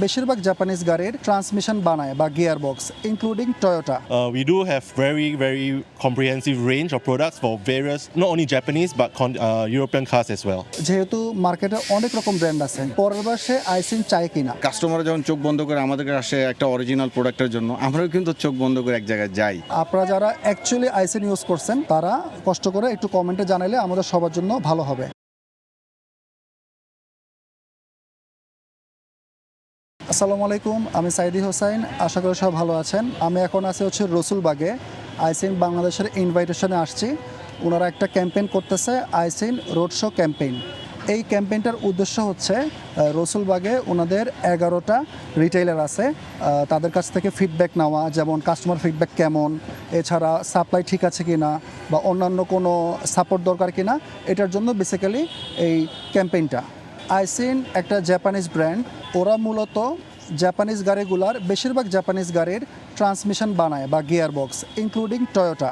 বেশিরভাগ জাপানিজ গাড়ির ট্রান্সমিশন বানায় বা gearbox including Toyota we do have very, very comprehensive range of products for various, not only Japanese, but con- uh, European cars as well. যেহেতু মার্কেটে অনেক রকম brand আছে। পরের বার সে আইসিন চায় কিনা? কাস্টমার যখন চোখ বন্ধ করে আমাদের কাছে আসে একটা অরিজিনাল প্রোডাক্টের জন্য আমরাও কিন্তু চোখ বন্ধ করে এক জায়গায় যাই। আপনারা যারা অ্যাকচুয়ালি আইসিন ইউজ করছেন তারা কষ্ট করে একটু কমেন্টে জানালে আমাদের সবার জন্য ভালো হবে। আসসালামু আলাইকুম, আমি সাইদি হোসাইন, আশা করি সব ভালো আছেন। আমি এখন আছি হচ্ছে রসুলবাগে। আইসিন বাংলাদেশের ইনভাইটেশনে আসছি। ওনারা একটা ক্যাম্পেইন করতেছে, আইসিন রোড শো ক্যাম্পেইন এই ক্যাম্পেইনটার উদ্দেশ্য হচ্ছে রসুলবাগে ওনাদের এগারোটা রিটেইলার আছে। তাদের কাছ থেকে ফিডব্যাক নেওয়া, যেমন কাস্টমার ফিডব্যাক কেমন, এছাড়া সাপ্লাই ঠিক আছে কি না বা অন্যান্য কোনো সাপোর্ট দরকার কি না এটার জন্য বেসিক্যালি এই ক্যাম্পেইনটা আইসিন একটা জাপানিজ ব্র্যান্ড ওরা মূলত জাপানিজ গাড়িগুলার বেশিরভাগ জাপানিজ গাড়ির ট্রান্সমিশন বানায় বা গিয়ার বক্স ইনক্লুডিং টয়োটা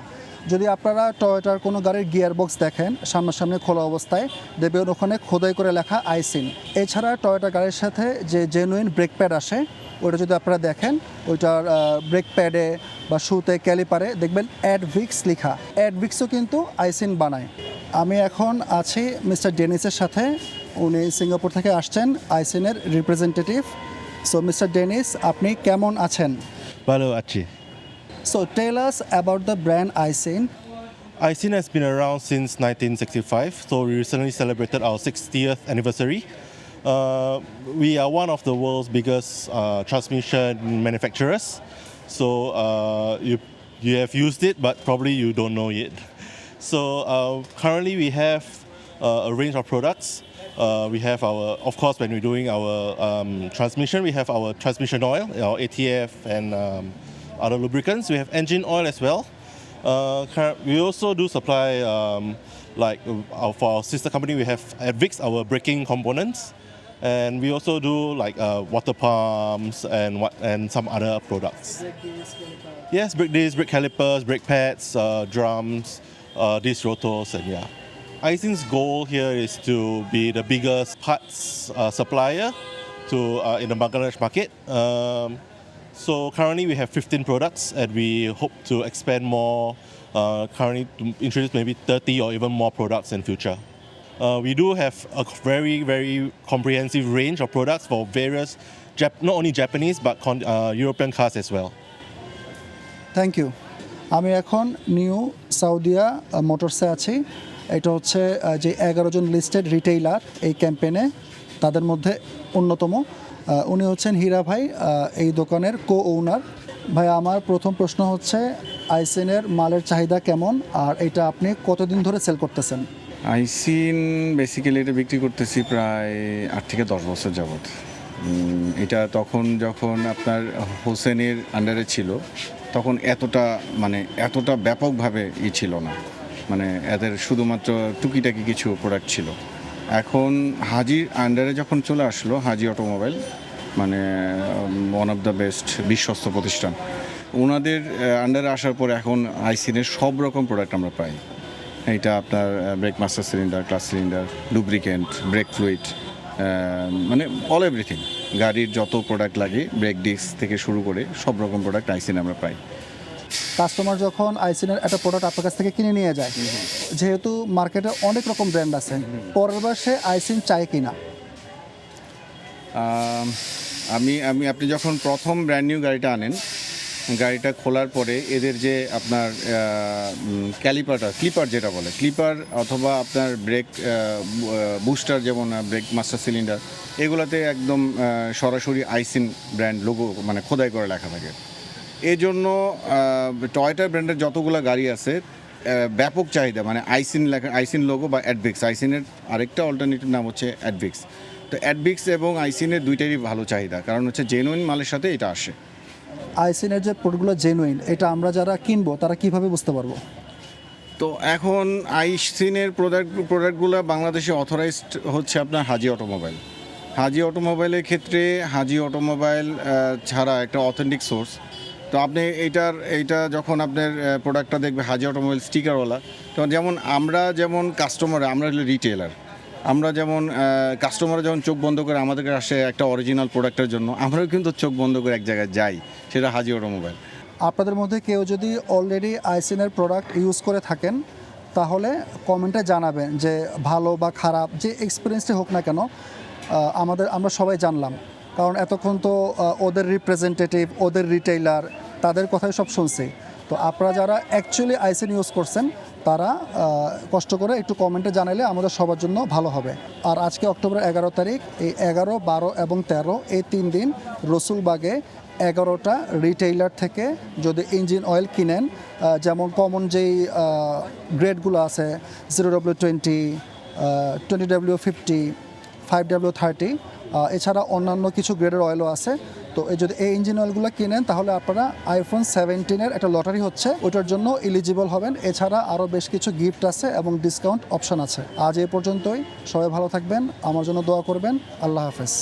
যদি আপনারা টয়োটার কোনো গাড়ির গিয়ার বক্স দেখেন, সামনাসামনি খোলা অবস্থায়, দেখবেন ওখানে খোদাই করে লেখা আইসিন। এছাড়া টয়োটা গাড়ির সাথে যে জেনুইন ব্রেক প্যাড আসে ওটা যদি আপনারা দেখেন, ওইটার ব্রেক প্যাডে বা শুতে ক্যালিপারে দেখবেন অ্যাডভিক্স লেখা। অ্যাডভিক্সও কিন্তু আইসিন বানায়। আমি এখন আছি মিস্টার ডেনিসের সাথে। উনি সিঙ্গাপুর থেকে আসছেন আইসিনের রিপ্রেজেন্টেটিভ সো মিস্টার ডেনিস আপনি কেমন আছেন Hello, Achi. So tell us about the brand Aisin ICIN has been around since 1965, so we recently celebrated our 60th anniversary. Uh, we are one of the world's biggest uh, transmission manufacturers, so uh, you you have used it, but probably you don't know it. So uh, currently we have uh, a range of products. uh, we have our, of course, when we're doing our um, transmission, we have our transmission oil, our ATF, and um, other lubricants. We have engine oil as well. Uh, we also do supply, um, like uh, our, for our sister company, we have Advix, our braking components, and we also do like uh, water pumps and what and some other products. Yes, brake discs, brake calipers, brake pads, uh, drums, uh, disc rotors, and yeah Isin's goal here is to be the biggest parts uh, supplier to uh, in the Bangladesh market. Um, so currently we have 15 products, and we hope to expand more. Uh, currently, to introduce maybe 30 or even more products in future. Uh, we do have a very, very comprehensive range of products for various, Jap- not only Japanese but con- uh, European cars as well. Thank you আমি এখন new Saudia মোটরসে আছি এটা হচ্ছে যে এগারো জন listed retailer এই ক্যাম্পেনে তাদের মধ্যে অন্যতম। উনি হচ্ছেন হীরা ভাই এই দোকানের কো ওনার ভাই, আমার প্রথম প্রশ্ন হচ্ছে আইসিনের মালের চাহিদা কেমন? আর এটা আপনি কতদিন ধরে সেল করতেছেন? আইসিন বেসিক্যালি এটা বিক্রি করতেছি প্রায় আট থেকে দশ বছর যাবৎ। এটা তখন যখন আপনার হোসেনের আন্ডারে ছিল, তখন এতটা মানে এতটা ব্যাপকভাবে ই ছিল না। মানে এদের শুধুমাত্র টুকিটাকি কিছু প্রোডাক্ট ছিল। এখন হাজির আন্ডারে যখন চলে আসলো, হাজি অটোমোবাইল মানে ওয়ান অফ দ্য বেস্ট বিশ্বস্ত প্রতিষ্ঠান ওনাদের আন্ডারে আসার পর এখন আইসিনের সব রকম প্রোডাক্ট আমরা পাই। এটা আপনার brake master cylinder clutch cylinder lubricant brake fluid মানে অল এভরিথিং গাড়ির যত প্রোডাক্ট লাগে ব্রেক ডিস্ক থেকে শুরু করে সব রকম প্রোডাক্ট আইসিন আমরা পাই। কাস্টমার যখন আইসিনের একটা প্রোডাক্ট আপনার কাছ থেকে কিনে নিয়ে যায় যেহেতু মার্কেটে অনেক রকম ব্র্যান্ড আছে পরের বার সে আইসিন চায় কিনা? আম, আমি আমি আপনি যখন প্রথম ব্র্যান্ড নিউ গাড়িটা আনেন গাড়িটা খোলার পরে এদের যে আপনার ক্যালিপারটা ক্লিপার যেটা বলে ক্লিপার অথবা আপনার ব্রেক বুস্টার যেমন ব্রেক মাস্টার সিলিন্ডার এগুলোতে একদম সরাসরি আইসিন ব্র্যান্ড লোগো মানে খোদাই করে লেখা থাকে। এই জন্য টয়টা ব্র্যান্ডের যতগুলো গাড়ি আছে ব্যাপক চাহিদা মানে আইসিন লেখা আইসিন লোগো বা অ্যাডভিক্স আইসিনের আরেকটা অল্টারনেটিভ নাম হচ্ছে অ্যাডভিক্স তো অ্যাডভিক্স এবং আইসিনের দুইটারই ভালো চাহিদা কারণ হচ্ছে জেনুইন মালের সাথে এটা আসে। আইসিনের যে প্রোডাক্টগুলো জেনুইন এটা আমরা যারা কিনবো তারা কীভাবে বুঝতে পারব? তো এখন আইসিনের প্রোডাক্ট প্রোডাক্টগুলো বাংলাদেশে অথরাইজড হচ্ছে আপনার হাজি অটোমোবাইল। হাজি অটোমোবাইলের ক্ষেত্রে হাজি অটোমোবাইল ছাড়া একটা অথেন্টিক সোর্স তো আপনি এইটার, এইটা যখন আপনার প্রোডাক্টটা দেখবে হাজি অটোমোবাইল স্টিকারওয়ালা তখন যেমন আমরা যেমন কাস্টমার আমরা হলো রিটেলার আমরা যেমন কাস্টমার যখন চোখ বন্ধ করে আমাদের কাছে আসে একটা অরিজিনাল প্রোডাক্টের জন্য, আমরাও কিন্তু চোখ বন্ধ করে এক জায়গায় যাই, সেটা হাজি অটোমোবাইল আপনাদের মধ্যে কেউ যদি অলরেডি আইসিনের প্রোডাক্ট ইউজ করে থাকেন, তাহলে কমেন্টে জানাবেন যে ভালো বা খারাপ, যে এক্সপিরিয়েন্সটি হোক না কেন আমাদের, আমরা সবাই জানলাম। কারণ এতক্ষণ তো ওদের রিপ্রেজেন্টেটিভ ওদের রিটেইলার তাদের কথাই সব শুনছি। তো আপনারা যারা অ্যাকচুয়ালি আইসিন ইউজ করছেন, তারা কষ্ট করে একটু কমেন্টে জানালে আমাদের সবার জন্য ভালো হবে। আর আজকে অক্টোবর এগারো তারিখ, এই এগারো, বারো এবং তেরো, এই তিন দিন রসুলবাগে এগারোটা রিটেইলার থেকে যদি ইঞ্জিন অয়েল কিনেন যেমন কমন যেই গ্রেডগুলো আছে zero W twenty twenty W fifty five W thirty এছাড়া অন্যান্য কিছু গ্রেডের অয়েলও আছে। তো এই যদি এই ইঞ্জিন অয়েলগুলো কিনেন, তাহলে আপনারা আইফোন সেভেন্টিনের একটা লটারি হচ্ছে। ওটার জন্য এলিজিবল হবেন। এছাড়া আরও বেশ কিছু গিফট আছে এবং ডিসকাউন্ট অপশন আছে। আজ এ পর্যন্তই। সবাই ভালো থাকবেন। আমার জন্য দোয়া করবেন। আল্লাহ হাফেজ।